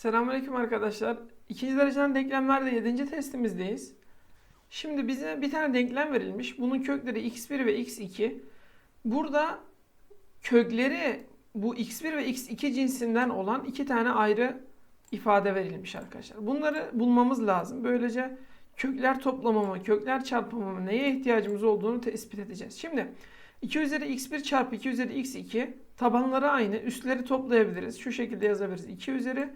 Selamünaleyküm arkadaşlar. İkinci dereceden denklemlerde 7. testimizdeyiz. Şimdi bize bir tane denklem verilmiş. Bunun kökleri x1 ve x2. Burada kökleri bu x1 ve x2 cinsinden olan iki tane ayrı ifade verilmiş arkadaşlar. Bunları bulmamız lazım. Böylece kökler toplamamı, kökler çarpımı neye ihtiyacımız olduğunu tespit edeceğiz. Şimdi 2 üzeri x1 çarpı 2 üzeri x2 tabanları aynı. Üstleri toplayabiliriz. Şu şekilde yazabiliriz. 2 üzeri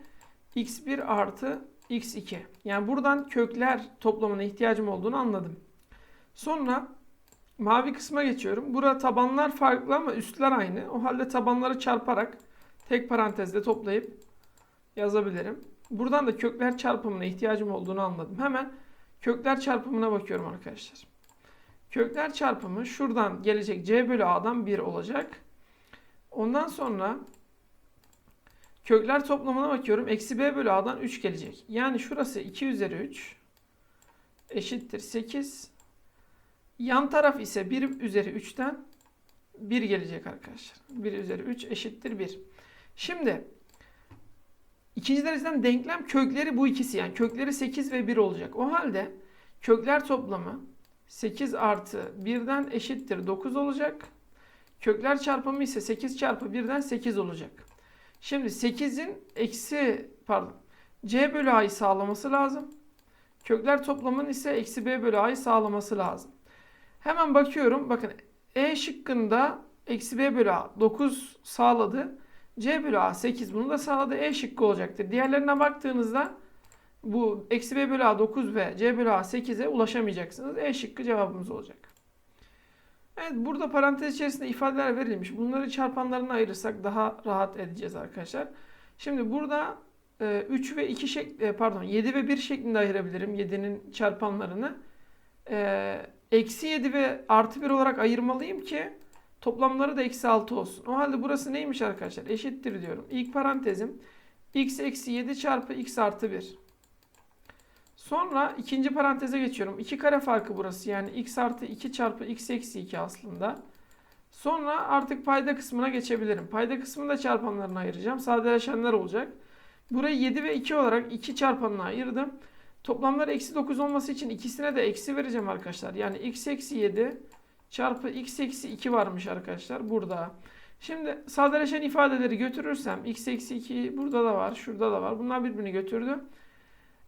x1 artı x2. Yani buradan kökler toplamına ihtiyacım olduğunu anladım. Sonra mavi kısma geçiyorum. Burada tabanlar farklı ama üstler aynı. O halde tabanları çarparak tek parantezde toplayıp yazabilirim. Buradan da kökler çarpımına ihtiyacım olduğunu anladım. Hemen kökler çarpımına bakıyorum arkadaşlar. Kökler çarpımı şuradan gelecek c bölü a'dan 1 olacak. Ondan sonra kökler toplamına bakıyorum. Eksi b bölü a'dan 3 gelecek. Yani şurası 2 üzeri 3 eşittir 8. Yan taraf ise 1 üzeri 3'ten 1 gelecek arkadaşlar. 1 üzeri 3 eşittir 1. Şimdi ikinci dereceden denklem kökleri bu ikisi yani kökleri 8 ve 1 olacak. O halde kökler toplamı 8 artı 1'den eşittir 9 olacak. Kökler çarpımı ise 8 çarpı 1'den 8 olacak. Şimdi 8'in eksi pardon c bölü a'yı sağlaması lazım. Kökler toplamının ise eksi b bölü a'yı sağlaması lazım. Hemen bakıyorum. Bakın E şıkkında eksi b bölü a 9 sağladı. C bölü a 8 bunu da sağladı. E şıkkı olacaktır. Diğerlerine baktığınızda bu eksi b bölü a 9 ve c bölü a 8'e ulaşamayacaksınız. E şıkkı cevabımız olacak. Evet burada parantez içerisinde ifadeler verilmiş. Bunları çarpanlarına ayırırsak daha rahat edeceğiz arkadaşlar. Şimdi burada e, 3 ve 2 şek e, pardon 7 ve 1 şeklinde ayırabilirim 7'nin çarpanlarını. E, eksi 7 ve artı 1 olarak ayırmalıyım ki toplamları da eksi 6 olsun. O halde burası neymiş arkadaşlar? Eşittir diyorum. İlk parantezim x eksi 7 çarpı x artı 1. Sonra ikinci paranteze geçiyorum. 2 kare farkı burası. Yani x artı 2 çarpı x eksi 2 aslında. Sonra artık payda kısmına geçebilirim. Payda kısmını da çarpanlarına ayıracağım. Sadeleşenler olacak. Burayı 7 ve 2 olarak 2 çarpanına ayırdım. Toplamları eksi 9 olması için ikisine de eksi vereceğim arkadaşlar. Yani x eksi 7 çarpı x eksi 2 varmış arkadaşlar burada. Şimdi sadeleşen ifadeleri götürürsem x eksi 2 burada da var, şurada da var. Bunlar birbirini götürdü.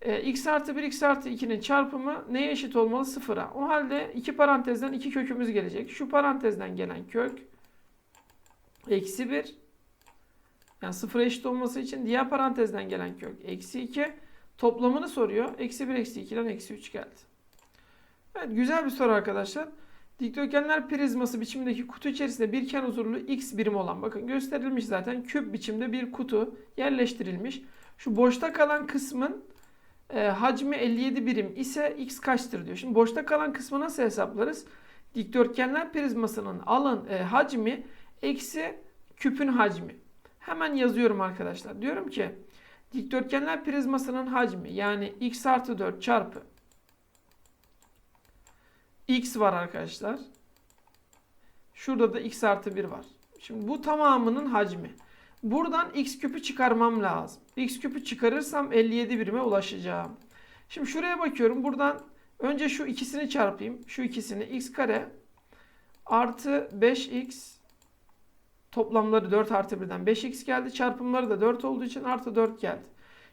E, x artı 1 x artı 2'nin çarpımı neye eşit olmalı? Sıfıra. O halde iki parantezden iki kökümüz gelecek. Şu parantezden gelen kök eksi 1 yani sıfıra eşit olması için diğer parantezden gelen kök eksi 2 toplamını soruyor. Eksi 1 eksi 2'den eksi 3 geldi. Evet güzel bir soru arkadaşlar. Dikdörtgenler prizması biçimindeki kutu içerisinde bir kenar uzunluğu x birim olan bakın gösterilmiş zaten küp biçimde bir kutu yerleştirilmiş. Şu boşta kalan kısmın e, hacmi 57 birim ise x kaçtır diyor. Şimdi boşta kalan kısmı nasıl hesaplarız? Dikdörtgenler prizmasının alan e, hacmi eksi küpün hacmi. Hemen yazıyorum arkadaşlar. Diyorum ki dikdörtgenler prizmasının hacmi yani x artı 4 çarpı x var arkadaşlar. Şurada da x artı 1 var. Şimdi bu tamamının hacmi. Buradan x küpü çıkarmam lazım. x küpü çıkarırsam 57 birime ulaşacağım. Şimdi şuraya bakıyorum. Buradan önce şu ikisini çarpayım. Şu ikisini x kare artı 5x toplamları 4 artı 1'den 5x geldi. Çarpımları da 4 olduğu için artı 4 geldi.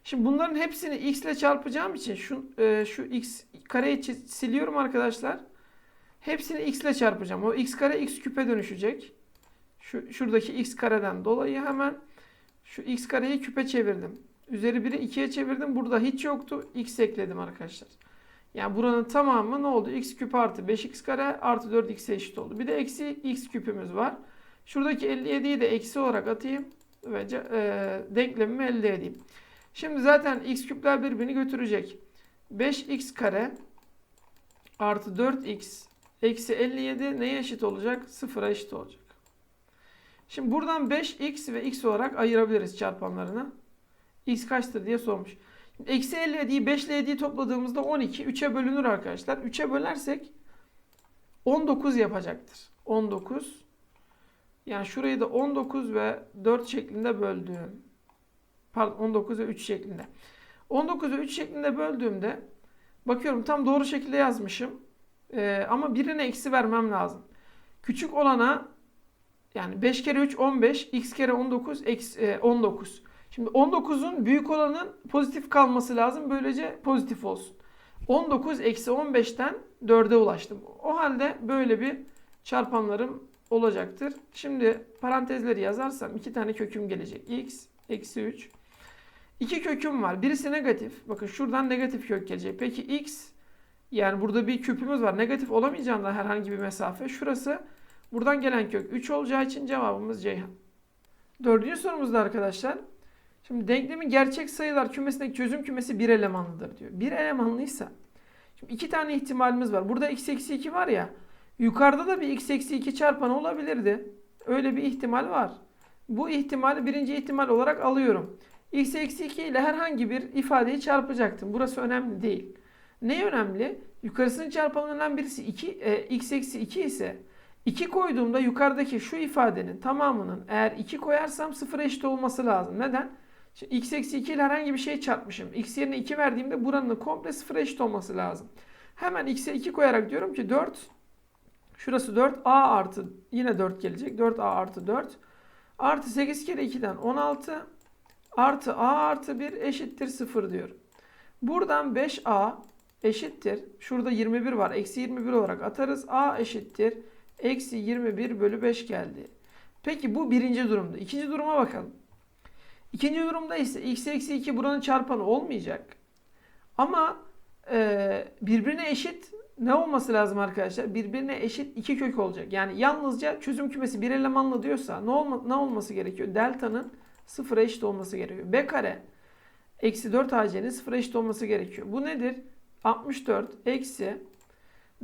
Şimdi bunların hepsini x ile çarpacağım için şu, e, şu x kareyi siliyorum arkadaşlar. Hepsini x ile çarpacağım. O x kare x küpe dönüşecek. Şu, şuradaki x kareden dolayı hemen şu x kareyi küpe çevirdim. Üzeri 1'i 2'ye çevirdim. Burada hiç yoktu. x ekledim arkadaşlar. Yani buranın tamamı ne oldu? x küp artı 5x kare artı 4x'e eşit oldu. Bir de eksi x küpümüz var. Şuradaki 57'yi de eksi olarak atayım ve e, denklemimi elde edeyim. Şimdi zaten x küpler birbirini götürecek. 5x kare artı 4x eksi 57 neye eşit olacak? Sıfıra eşit olacak. Şimdi buradan 5x ve x olarak ayırabiliriz çarpanlarını. x kaçtır diye sormuş. Eksi 57'yi 5 ile 7'yi topladığımızda 12. 3'e bölünür arkadaşlar. 3'e bölersek 19 yapacaktır. 19. Yani şurayı da 19 ve 4 şeklinde böldüm. Pardon 19'a 3 şeklinde. 19'u 3 şeklinde böldüğümde bakıyorum tam doğru şekilde yazmışım. Ee, ama birine eksi vermem lazım. Küçük olana yani 5 kere 3 15, x kere 19 eksi, e, 19. Şimdi 19'un büyük olanın pozitif kalması lazım. Böylece pozitif olsun. 19 eksi 15'ten 4'e ulaştım. O halde böyle bir çarpanlarım olacaktır. Şimdi parantezleri yazarsam iki tane köküm gelecek. x eksi 3. İki köküm var. Birisi negatif. Bakın şuradan negatif kök gelecek. Peki x yani burada bir küpümüz var. Negatif olamayacağından herhangi bir mesafe. Şurası buradan gelen kök 3 olacağı için cevabımız Ceyhan. Dördüncü sorumuzda arkadaşlar. Şimdi denklemin gerçek sayılar kümesindeki çözüm kümesi bir elemanlıdır diyor. Bir elemanlıysa şimdi iki tane ihtimalimiz var. Burada x eksi 2 var ya. Yukarıda da bir x eksi 2 çarpanı olabilirdi. Öyle bir ihtimal var. Bu ihtimali birinci ihtimal olarak alıyorum. x eksi 2 ile herhangi bir ifadeyi çarpacaktım. Burası önemli değil. Ne önemli? Yukarısının çarpanlarından birisi 2, e, x eksi 2 ise 2 koyduğumda yukarıdaki şu ifadenin tamamının eğer 2 koyarsam 0 eşit olması lazım. Neden? Şimdi x eksi 2 ile herhangi bir şey çarpmışım. x yerine 2 verdiğimde buranın komple 0 eşit olması lazım. Hemen x'e 2 koyarak diyorum ki 4 şurası 4 a artı yine 4 gelecek. 4a artı 4 artı 8 kere 2'den 16 artı a artı 1 eşittir 0 diyorum. Buradan 5a eşittir. Şurada 21 var. Eksi 21 olarak atarız. a eşittir. Eksi 21 bölü 5 geldi. Peki bu birinci durumda. İkinci duruma bakalım. İkinci durumda ise x eksi 2 buranın çarpanı olmayacak. Ama e, birbirine eşit ne olması lazım arkadaşlar? Birbirine eşit iki kök olacak. Yani yalnızca çözüm kümesi bir elemanlı diyorsa ne, olma, ne olması gerekiyor? Delta'nın sıfıra eşit olması gerekiyor. B kare eksi 4 AC'nin sıfıra eşit olması gerekiyor. Bu nedir? 64 eksi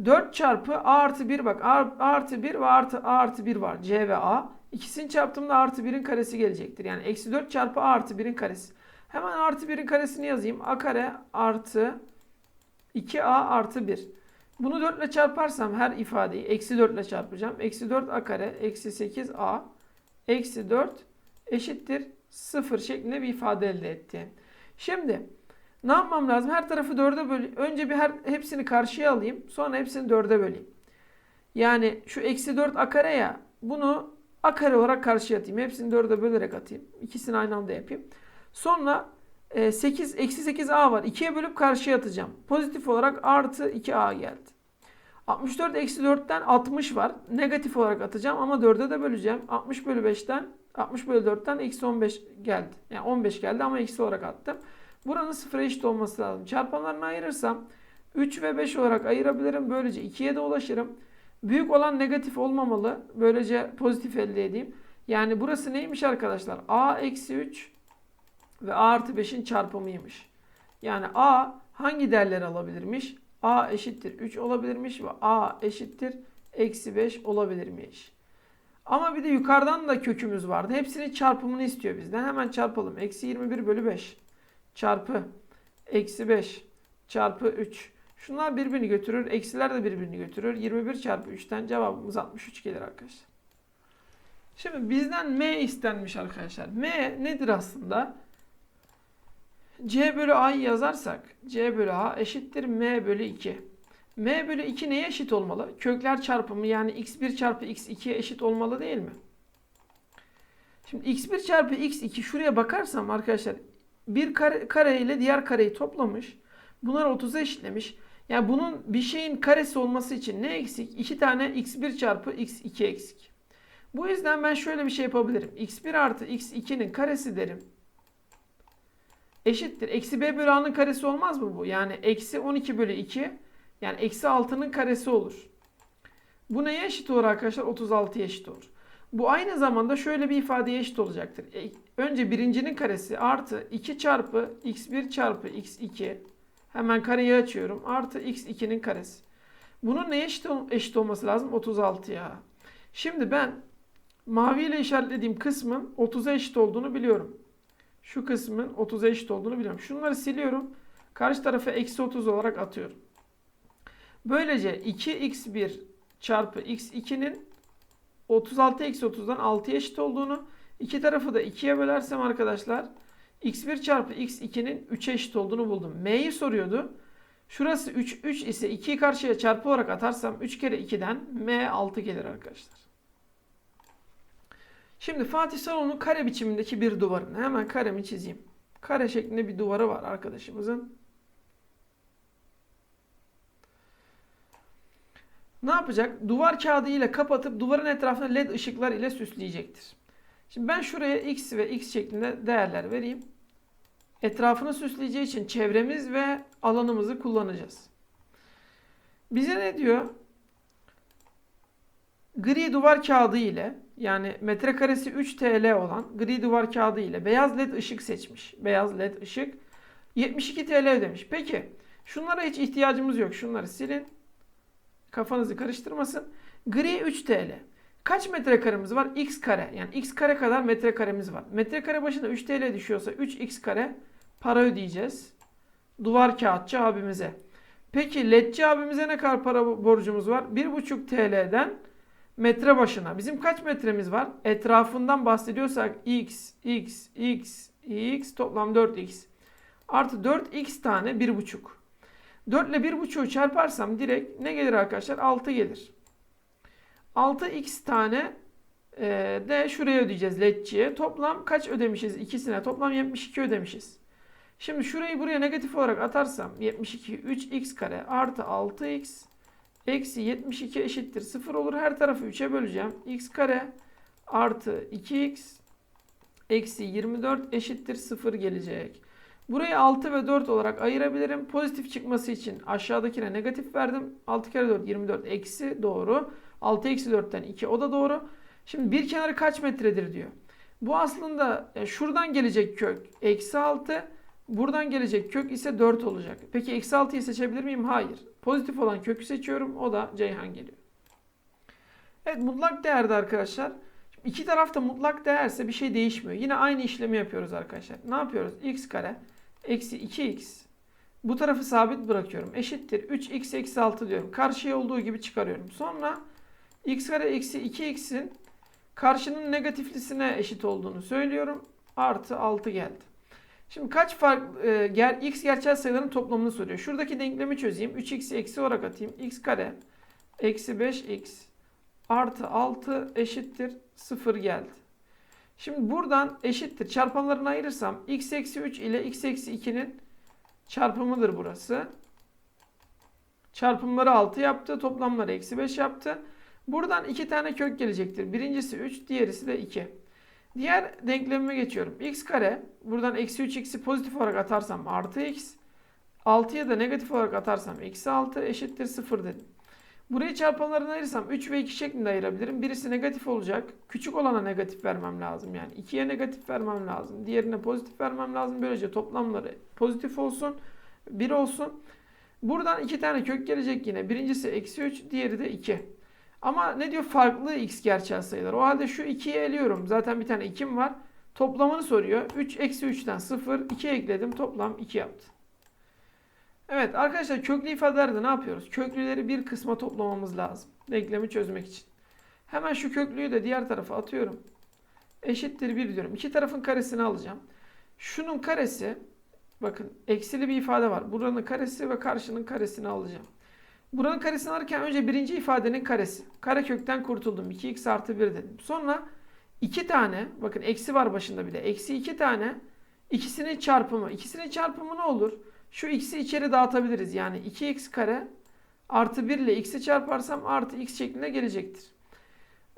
4 çarpı A artı 1 bak A artı 1 ve artı A artı 1 var. C ve A. İkisini çarptığımda artı 1'in karesi gelecektir. Yani eksi 4 çarpı A artı 1'in karesi. Hemen artı 1'in karesini yazayım. A kare artı 2A artı 1. Bunu 4 ile çarparsam her ifadeyi eksi 4 ile çarpacağım. Eksi 4 A kare eksi 8A eksi 4 eşittir 0 şeklinde bir ifade elde etti. Şimdi ne yapmam lazım? Her tarafı 4'e böl. Önce bir her hepsini karşıya alayım. Sonra hepsini 4'e böleyim. Yani şu eksi 4 a kare ya. Bunu a kare olarak karşıya atayım. Hepsini 4'e bölerek atayım. İkisini aynı anda yapayım. Sonra 8 eksi 8a var. 2'ye bölüp karşıya atacağım. Pozitif olarak artı 2a geldi. 64 eksi 4'ten 60 var. Negatif olarak atacağım ama 4'e de böleceğim. 60 bölü 5'ten 60 bölü 4'ten eksi 15 geldi. Yani 15 geldi ama eksi olarak attım. Buranın sıfıra eşit olması lazım. Çarpanlarını ayırırsam 3 ve 5 olarak ayırabilirim. Böylece 2'ye de ulaşırım. Büyük olan negatif olmamalı. Böylece pozitif elde edeyim. Yani burası neymiş arkadaşlar? A eksi 3 ve A artı 5'in çarpımıymış. Yani A hangi değerleri alabilirmiş? A eşittir 3 olabilirmiş ve A eşittir eksi 5 olabilirmiş. Ama bir de yukarıdan da kökümüz vardı. Hepsinin çarpımını istiyor bizden. Hemen çarpalım. Eksi 21 bölü 5 çarpı eksi 5 çarpı 3. Şunlar birbirini götürür. Eksiler de birbirini götürür. 21 çarpı 3'ten cevabımız 63 gelir arkadaşlar. Şimdi bizden M istenmiş arkadaşlar. M nedir aslında? C bölü A'yı yazarsak C bölü A eşittir M bölü 2. M bölü 2 neye eşit olmalı? Kökler çarpımı yani x1 çarpı x2'ye eşit olmalı değil mi? Şimdi x1 çarpı x2 şuraya bakarsam arkadaşlar bir kare, kare ile diğer kareyi toplamış. Bunları 30'a eşitlemiş. Yani bunun bir şeyin karesi olması için ne eksik? 2 tane x1 çarpı x2 eksik. Bu yüzden ben şöyle bir şey yapabilirim. x1 artı x2'nin karesi derim. Eşittir. Eksi b bölü a'nın karesi olmaz mı bu? Yani eksi 12 bölü 2 yani eksi 6'nın karesi olur. Bu neye eşit olur arkadaşlar? 36'ya eşit olur. Bu aynı zamanda şöyle bir ifadeye eşit olacaktır. E, önce birincinin karesi artı 2 çarpı x1 çarpı x2 hemen kareyi açıyorum. Artı x2'nin karesi. Bunun neye eşit, eşit olması lazım? 36'ya. Şimdi ben mavi ile işaretlediğim kısmın 30'a eşit olduğunu biliyorum. Şu kısmın 30'a eşit olduğunu biliyorum. Şunları siliyorum. Karşı tarafa eksi 30 olarak atıyorum. Böylece 2x1 çarpı x2'nin 36 eksi 30'dan 6'ya eşit olduğunu iki tarafı da 2'ye bölersem arkadaşlar x1 çarpı x2'nin 3'e eşit olduğunu buldum. M'yi soruyordu. Şurası 3, 3 ise 2'yi karşıya çarpı olarak atarsam 3 kere 2'den M 6 gelir arkadaşlar. Şimdi Fatih Salon'un kare biçimindeki bir duvarını hemen karemi çizeyim. Kare şeklinde bir duvarı var arkadaşımızın. Ne yapacak? Duvar kağıdı ile kapatıp duvarın etrafına led ışıklar ile süsleyecektir. Şimdi ben şuraya x ve x şeklinde değerler vereyim. Etrafını süsleyeceği için çevremiz ve alanımızı kullanacağız. Bize ne diyor? Gri duvar kağıdı ile yani metrekaresi 3 TL olan gri duvar kağıdı ile beyaz led ışık seçmiş. Beyaz led ışık 72 TL ödemiş. Peki şunlara hiç ihtiyacımız yok. Şunları silin. Kafanızı karıştırmasın. Gri 3 TL. Kaç metrekaremiz var? X kare. Yani x kare kadar metrekaremiz var. Metrekare başına 3 TL düşüyorsa 3x kare para ödeyeceğiz. Duvar kağıtçı abimize. Peki ledçi abimize ne kadar para borcumuz var? 1,5 TL'den metre başına. Bizim kaç metremiz var? Etrafından bahsediyorsak x, x, x, x toplam 4x. Artı 4x tane 1,5. 4 ile 1,5'u çarparsam direkt ne gelir arkadaşlar? 6 gelir. 6x tane e, de şuraya ödeyeceğiz ledçiye. Toplam kaç ödemişiz? İkisine toplam 72 ödemişiz. Şimdi şurayı buraya negatif olarak atarsam 72 3x kare artı 6x eksi 72 eşittir 0 olur. Her tarafı 3'e böleceğim. x kare artı 2x eksi 24 eşittir 0 gelecek. Burayı 6 ve 4 olarak ayırabilirim. Pozitif çıkması için aşağıdakine negatif verdim. 6 kere 4 24 eksi doğru. 6 eksi 4'ten 2 o da doğru. Şimdi bir kenarı kaç metredir diyor. Bu aslında e, şuradan gelecek kök eksi 6. Buradan gelecek kök ise 4 olacak. Peki eksi 6'yı seçebilir miyim? Hayır. Pozitif olan kökü seçiyorum. O da Ceyhan geliyor. Evet mutlak değerde arkadaşlar. Şimdi iki tarafta mutlak değerse bir şey değişmiyor. Yine aynı işlemi yapıyoruz arkadaşlar. Ne yapıyoruz? x kare eksi 2x. Bu tarafı sabit bırakıyorum. Eşittir 3x eksi 6 diyorum. Karşıya olduğu gibi çıkarıyorum. Sonra x kare eksi 2x'in karşının negatiflisine eşit olduğunu söylüyorum. Artı 6 geldi. Şimdi kaç farklı e, ger, x gerçel sayıların toplamını soruyor. Şuradaki denklemi çözeyim. 3x eksi olarak atayım. x kare eksi 5x artı 6 eşittir 0 geldi. Şimdi buradan eşittir. Çarpanlarını ayırırsam x eksi 3 ile x eksi 2'nin çarpımıdır burası. Çarpımları 6 yaptı. Toplamları eksi 5 yaptı. Buradan iki tane kök gelecektir. Birincisi 3, diğerisi de 2. Diğer denklemime geçiyorum. x kare, buradan eksi 3x'i pozitif olarak atarsam artı x. 6'ya da negatif olarak atarsam eksi 6 eşittir 0 dedim. Burayı çarpanlarına ayırırsam 3 ve 2 şeklinde ayırabilirim. Birisi negatif olacak. Küçük olana negatif vermem lazım. Yani 2'ye negatif vermem lazım. Diğerine pozitif vermem lazım. Böylece toplamları pozitif olsun. 1 olsun. Buradan iki tane kök gelecek yine. Birincisi eksi 3, diğeri de 2. Ama ne diyor? Farklı x gerçel sayılar. O halde şu 2'yi eliyorum. Zaten bir tane 2'm var. Toplamını soruyor. 3 eksi 3'ten 0. 2 ekledim. Toplam 2 yaptı. Evet arkadaşlar köklü ifadelerde ne yapıyoruz? Köklüleri bir kısma toplamamız lazım. Denklemi çözmek için. Hemen şu köklüyü de diğer tarafa atıyorum. Eşittir 1 diyorum. İki tarafın karesini alacağım. Şunun karesi bakın eksili bir ifade var. Buranın karesi ve karşının karesini alacağım. Buranın karesini alırken önce birinci ifadenin karesi. Kare kökten kurtuldum. 2x artı 1 dedim. Sonra iki tane bakın eksi var başında bir de. Eksi iki tane ikisinin çarpımı. İkisinin çarpımı ne olur? Şu x'i içeri dağıtabiliriz. Yani 2x kare artı 1 ile x'i çarparsam artı x şeklinde gelecektir.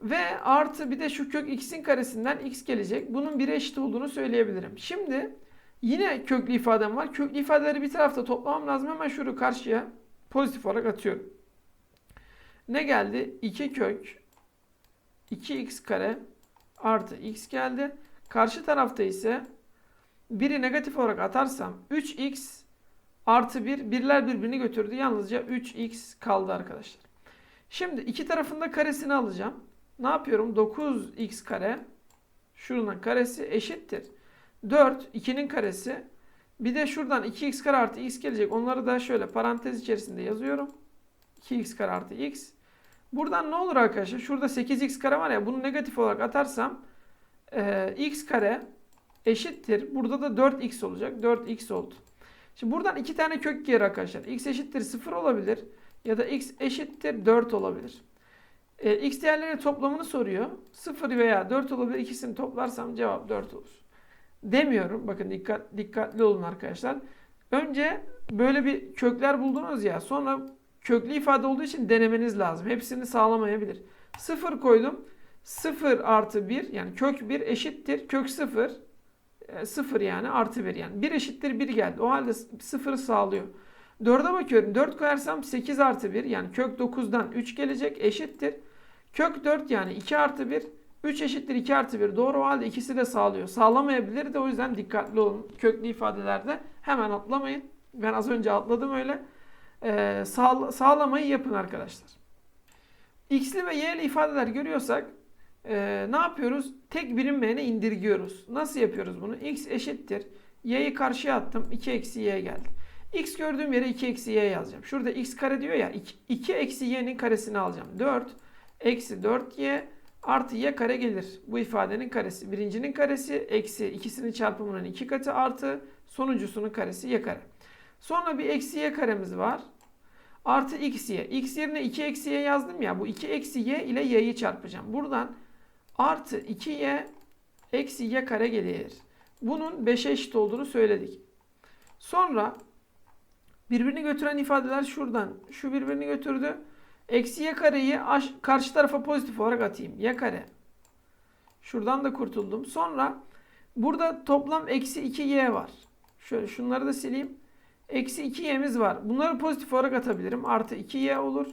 Ve artı bir de şu kök x'in karesinden x gelecek. Bunun 1'e eşit olduğunu söyleyebilirim. Şimdi yine köklü ifadem var. Köklü ifadeleri bir tarafta toplamam lazım. Hemen şunu karşıya pozitif olarak atıyorum. Ne geldi? 2 kök 2x kare artı x geldi. Karşı tarafta ise biri negatif olarak atarsam 3x artı 1 birler birbirini götürdü. Yalnızca 3x kaldı arkadaşlar. Şimdi iki tarafında karesini alacağım. Ne yapıyorum? 9x kare şunun karesi eşittir. 4 2'nin karesi bir de şuradan 2x kare artı x gelecek. Onları da şöyle parantez içerisinde yazıyorum. 2x kare artı x. Buradan ne olur arkadaşlar? Şurada 8x kare var ya bunu negatif olarak atarsam e, x kare eşittir. Burada da 4x olacak. 4x oldu. Şimdi buradan iki tane kök gelir arkadaşlar. x eşittir 0 olabilir ya da x eşittir 4 olabilir. E, x değerlerinin toplamını soruyor. 0 veya 4 olabilir. İkisini toplarsam cevap 4 olur. Demiyorum. Bakın dikkat dikkatli olun arkadaşlar. Önce böyle bir kökler buldunuz ya. Sonra köklü ifade olduğu için denemeniz lazım. Hepsini sağlamayabilir. 0 koydum. 0 artı 1 yani kök 1 eşittir. Kök 0 0 yani artı 1 yani 1 eşittir 1 geldi. O halde 0'ı sağlıyor. 4'e bakıyorum. 4 koyarsam 8 artı 1 yani kök 9'dan 3 gelecek eşittir. Kök 4 yani 2 artı 1 3 eşittir 2 artı 1 doğru o halde ikisi de sağlıyor. Sağlamayabilir de o yüzden dikkatli olun. Köklü ifadelerde hemen atlamayın. Ben az önce atladım öyle. Ee, sağ, sağlamayı yapın arkadaşlar. X'li ve Y'li ifadeler görüyorsak e, ne yapıyoruz? Tek bilinmeyene indirgiyoruz. Nasıl yapıyoruz bunu? X eşittir. Y'yi karşıya attım. 2 eksi Y geldi. X gördüğüm yere 2 eksi Y yazacağım. Şurada X kare diyor ya. 2, 2 eksi Y'nin karesini alacağım. 4 eksi 4Y artı Y kare gelir. Bu ifadenin karesi. Birincinin karesi eksi ikisinin çarpımının iki katı artı sonuncusunun karesi Y kare. Sonra bir eksi Y karemiz var. Artı x y. x yerine 2 eksi y yazdım ya. Bu 2 eksi y ile y'yi çarpacağım. Buradan artı 2y eksi y kare gelir. Bunun 5'e eşit olduğunu söyledik. Sonra birbirini götüren ifadeler şuradan. Şu birbirini götürdü. Eksi y kareyi karşı tarafa pozitif olarak atayım. y kare. Şuradan da kurtuldum. Sonra burada toplam eksi 2y var. Şöyle şunları da sileyim. Eksi 2y'miz var. Bunları pozitif olarak atabilirim. Artı 2y olur.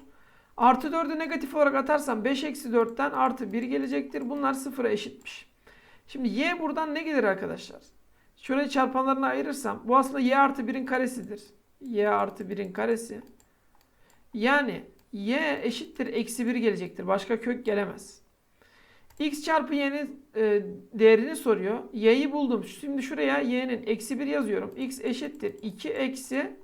Artı 4'ü negatif olarak atarsam 5 eksi 4'ten artı 1 gelecektir. Bunlar sıfıra eşitmiş. Şimdi y buradan ne gelir arkadaşlar? Şöyle çarpanlarını ayırırsam bu aslında y artı 1'in karesidir. y artı 1'in karesi. Yani y eşittir eksi 1 gelecektir. Başka kök gelemez. x çarpı y'nin e, değerini soruyor. y'yi buldum. Şimdi şuraya y'nin eksi 1 yazıyorum. x eşittir 2 eksi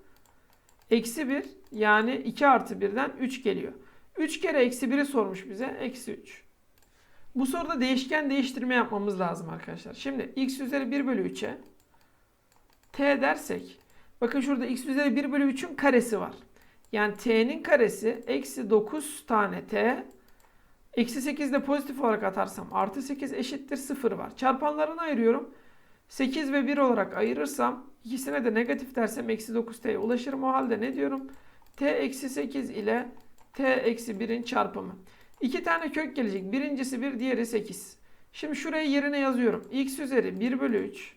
eksi 1 yani 2 artı 1'den 3 geliyor. 3 kere eksi 1'i sormuş bize. Eksi 3. Bu soruda değişken değiştirme yapmamız lazım arkadaşlar. Şimdi x üzeri 1 bölü 3'e t dersek bakın şurada x üzeri 1 bölü 3'ün karesi var. Yani t'nin karesi eksi 9 tane t Eksi 8 de pozitif olarak atarsam artı 8 eşittir 0 var. Çarpanlarını ayırıyorum. 8 ve 1 olarak ayırırsam ikisine de negatif dersem eksi 9t'ye ulaşırım. O halde ne diyorum? t eksi 8 ile t eksi 1'in çarpımı. İki tane kök gelecek. Birincisi 1 diğeri 8. Şimdi şuraya yerine yazıyorum. x üzeri 1 bölü 3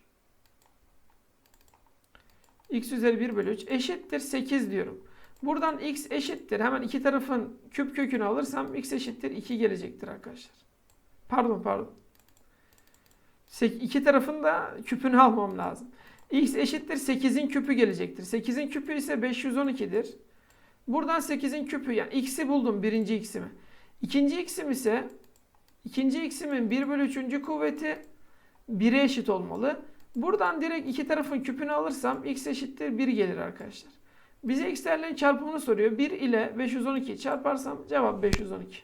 x üzeri 1 bölü 3 eşittir 8 diyorum. Buradan x eşittir. Hemen iki tarafın küp kökünü alırsam x eşittir 2 gelecektir arkadaşlar. Pardon pardon. İki tarafın da küpünü almam lazım. x eşittir 8'in küpü gelecektir. 8'in küpü ise 512'dir. Buradan 8'in küpü yani x'i buldum birinci x'imi. İkinci x'im ise ikinci x'imin 1 bölü 3. kuvveti 1'e eşit olmalı. Buradan direkt iki tarafın küpünü alırsam x eşittir 1 gelir arkadaşlar. Bize x değerlerin çarpımını soruyor. 1 ile 512 çarparsam cevap 512.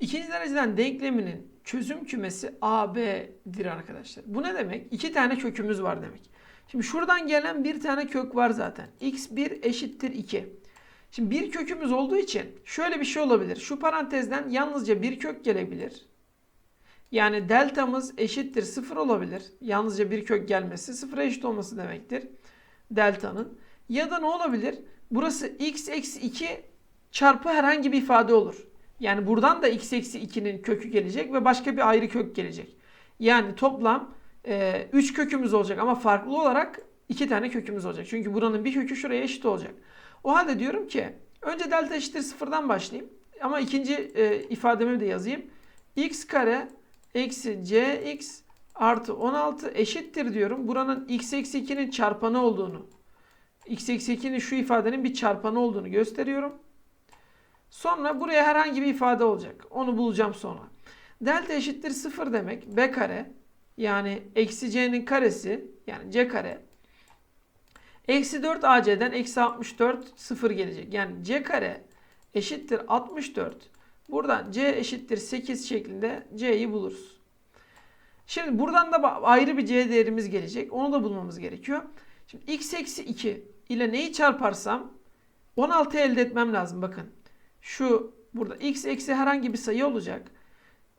İkinci dereceden denkleminin çözüm kümesi AB'dir arkadaşlar. Bu ne demek? İki tane kökümüz var demek. Şimdi şuradan gelen bir tane kök var zaten. x1 eşittir 2. Şimdi bir kökümüz olduğu için şöyle bir şey olabilir. Şu parantezden yalnızca bir kök gelebilir. Yani deltamız eşittir 0 olabilir. Yalnızca bir kök gelmesi sıfıra eşit olması demektir. Deltanın. Ya da ne olabilir? Burası x eksi 2 çarpı herhangi bir ifade olur. Yani buradan da x eksi 2'nin kökü gelecek ve başka bir ayrı kök gelecek. Yani toplam 3 e, kökümüz olacak ama farklı olarak 2 tane kökümüz olacak. Çünkü buranın bir kökü şuraya eşit olacak. O halde diyorum ki önce delta eşittir sıfırdan başlayayım. Ama ikinci e, ifademi de yazayım. x kare eksi cx artı 16 eşittir diyorum. Buranın x eksi 2'nin çarpanı olduğunu x eksi 2'nin şu ifadenin bir çarpanı olduğunu gösteriyorum. Sonra buraya herhangi bir ifade olacak. Onu bulacağım sonra. Delta eşittir 0 demek. B kare yani eksi c'nin karesi yani c kare. Eksi 4 AC'den eksi 64 0 gelecek. Yani c kare eşittir 64. Buradan c eşittir 8 şeklinde c'yi buluruz. Şimdi buradan da ayrı bir c değerimiz gelecek. Onu da bulmamız gerekiyor. Şimdi x eksi 2 ile neyi çarparsam 16 elde etmem lazım. Bakın şu burada x eksi herhangi bir sayı olacak.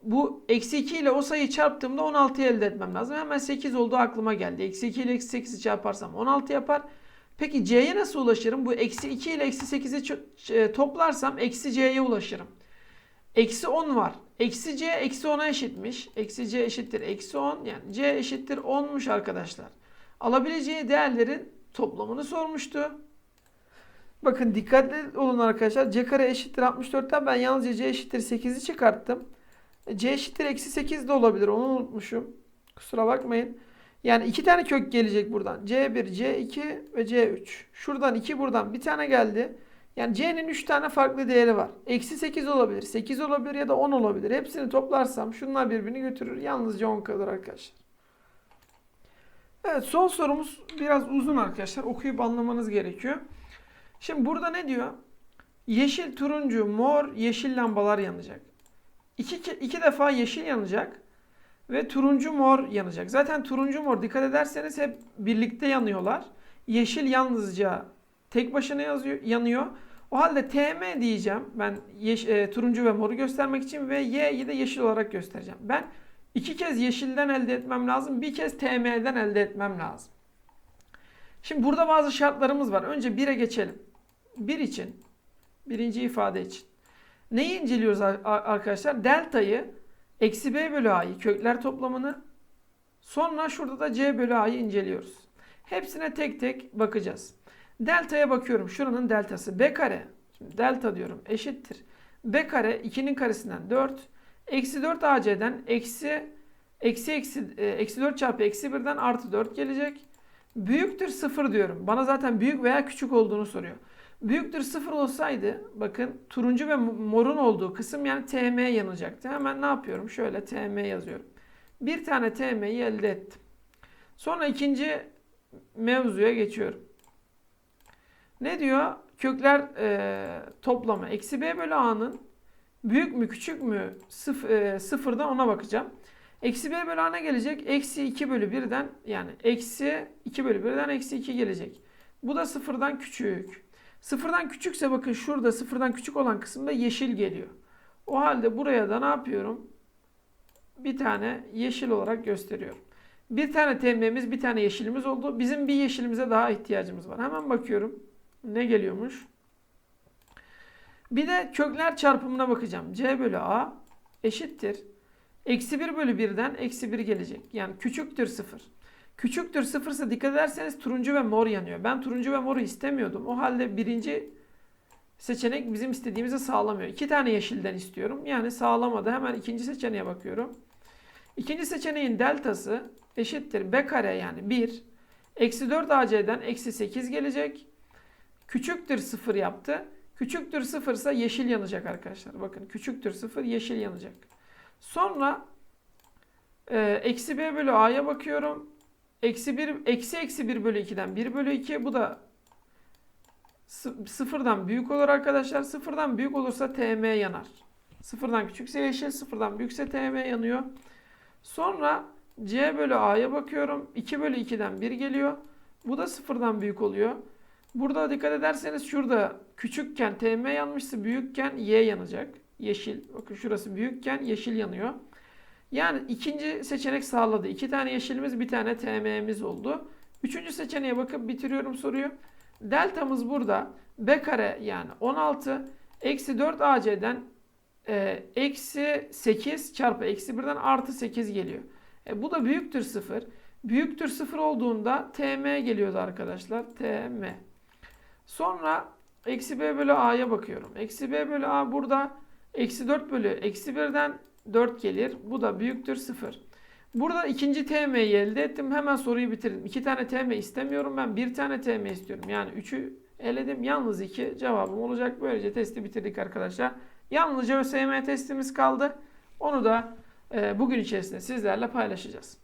Bu eksi 2 ile o sayıyı çarptığımda 16 elde etmem lazım. Hemen 8 olduğu aklıma geldi. Eksi 2 ile eksi 8'i çarparsam 16 yapar. Peki c'ye nasıl ulaşırım? Bu eksi 2 ile eksi 8'i ço- e, toplarsam eksi c'ye ulaşırım. Eksi 10 var. Eksi c eksi 10'a eşitmiş. Eksi c eşittir eksi 10. Yani c eşittir 10'muş arkadaşlar. Alabileceği değerlerin toplamını sormuştu. Bakın dikkatli olun arkadaşlar. c kare eşittir 64'ten ben yalnızca c eşittir 8'i çıkarttım. C eşittir eksi 8 de olabilir. Onu unutmuşum. Kusura bakmayın. Yani iki tane kök gelecek buradan. C1, C2 ve C3. Şuradan 2 buradan bir tane geldi. Yani C'nin 3 tane farklı değeri var. Eksi 8 olabilir, 8 olabilir ya da 10 olabilir. Hepsini toplarsam şunlar birbirini götürür. Yalnızca 10 kalır arkadaşlar. Evet son sorumuz biraz uzun arkadaşlar. Okuyup anlamanız gerekiyor. Şimdi burada ne diyor? Yeşil, turuncu, mor, yeşil lambalar yanacak. İki, iki defa yeşil yanacak ve turuncu mor yanacak. Zaten turuncu mor dikkat ederseniz hep birlikte yanıyorlar. Yeşil yalnızca tek başına yazıyor, yanıyor. O halde TM diyeceğim. Ben yeş- e, turuncu ve moru göstermek için ve Y'yi de yeşil olarak göstereceğim. Ben iki kez yeşilden elde etmem lazım. Bir kez TM'den elde etmem lazım. Şimdi burada bazı şartlarımız var. Önce 1'e geçelim. 1 için, birinci ifade için. Neyi inceliyoruz ar- ar- arkadaşlar? Delta'yı, eksi b bölü a'yı, kökler toplamını. Sonra şurada da c bölü a'yı inceliyoruz. Hepsine tek tek bakacağız. Delta'ya bakıyorum. Şuranın deltası b kare. Şimdi delta diyorum eşittir. b kare 2'nin karesinden 4. Eksi 4 ac'den eksi eksi eksi e, eksi 4 çarpı eksi 1'den artı 4 gelecek. Büyüktür 0 diyorum. Bana zaten büyük veya küçük olduğunu soruyor. Büyüktür 0 olsaydı bakın turuncu ve morun olduğu kısım yani TM yanacaktı. Hemen ne yapıyorum? Şöyle TM yazıyorum. Bir tane TM'yi elde ettim. Sonra ikinci mevzuya geçiyorum. Ne diyor? Kökler e, toplamı. Eksi b bölü a'nın büyük mü küçük mü sıf, e, sıfırda ona bakacağım. Eksi b bölü a ne gelecek? Eksi 2 bölü 1'den yani eksi 2 bölü 1'den eksi 2 gelecek. Bu da sıfırdan küçük. Sıfırdan küçükse bakın şurada sıfırdan küçük olan kısımda yeşil geliyor. O halde buraya da ne yapıyorum? Bir tane yeşil olarak gösteriyorum. Bir tane TM'miz, bir tane yeşilimiz oldu. Bizim bir yeşilimize daha ihtiyacımız var. Hemen bakıyorum. Ne geliyormuş? Bir de kökler çarpımına bakacağım. C bölü A eşittir. Eksi 1 bölü 1'den eksi 1 gelecek. Yani küçüktür 0. Küçüktür 0 ise dikkat ederseniz turuncu ve mor yanıyor. Ben turuncu ve moru istemiyordum. O halde birinci seçenek bizim istediğimizi sağlamıyor. İki tane yeşilden istiyorum. Yani sağlamadı. Hemen ikinci seçeneğe bakıyorum. İkinci seçeneğin deltası eşittir b kare yani 1. Eksi 4 ac'den eksi 8 gelecek. Küçüktür 0 yaptı. Küçüktür 0 ise yeşil yanacak arkadaşlar. Bakın küçüktür 0 yeşil yanacak. Sonra e, eksi b bölü a'ya bakıyorum. Eksi 1, eksi eksi 1 bölü 2'den 1 bölü 2. Bu da sı- sıfırdan büyük olur arkadaşlar. Sıfırdan büyük olursa tm yanar. Sıfırdan küçükse yeşil, sıfırdan büyükse tm yanıyor. Sonra c bölü a'ya bakıyorum. 2 bölü 2'den 1 geliyor. Bu da sıfırdan büyük oluyor. Burada dikkat ederseniz şurada küçükken tm yanmışsa büyükken y yanacak. Yeşil. Bakın şurası büyükken yeşil yanıyor. Yani ikinci seçenek sağladı. İki tane yeşilimiz, bir tane TM'miz oldu. Üçüncü seçeneğe bakıp bitiriyorum soruyu. Deltamız burada. B kare yani 16 eksi 4 AC'den e, eksi 8 çarpı eksi 1'den artı 8 geliyor. E, bu da büyüktür 0. Büyüktür 0 olduğunda TM geliyordu arkadaşlar. TM. Sonra eksi B bölü A'ya bakıyorum. Eksi B bölü A burada eksi 4 bölü eksi 1'den 4 gelir. Bu da büyüktür 0. Burada ikinci TM'yi elde ettim. Hemen soruyu bitirdim. 2 tane TM istemiyorum ben. Bir tane TM istiyorum. Yani 3'ü eledim. Yalnız 2 cevabım olacak. Böylece testi bitirdik arkadaşlar. Yalnızca ÖSYM testimiz kaldı. Onu da e, bugün içerisinde sizlerle paylaşacağız.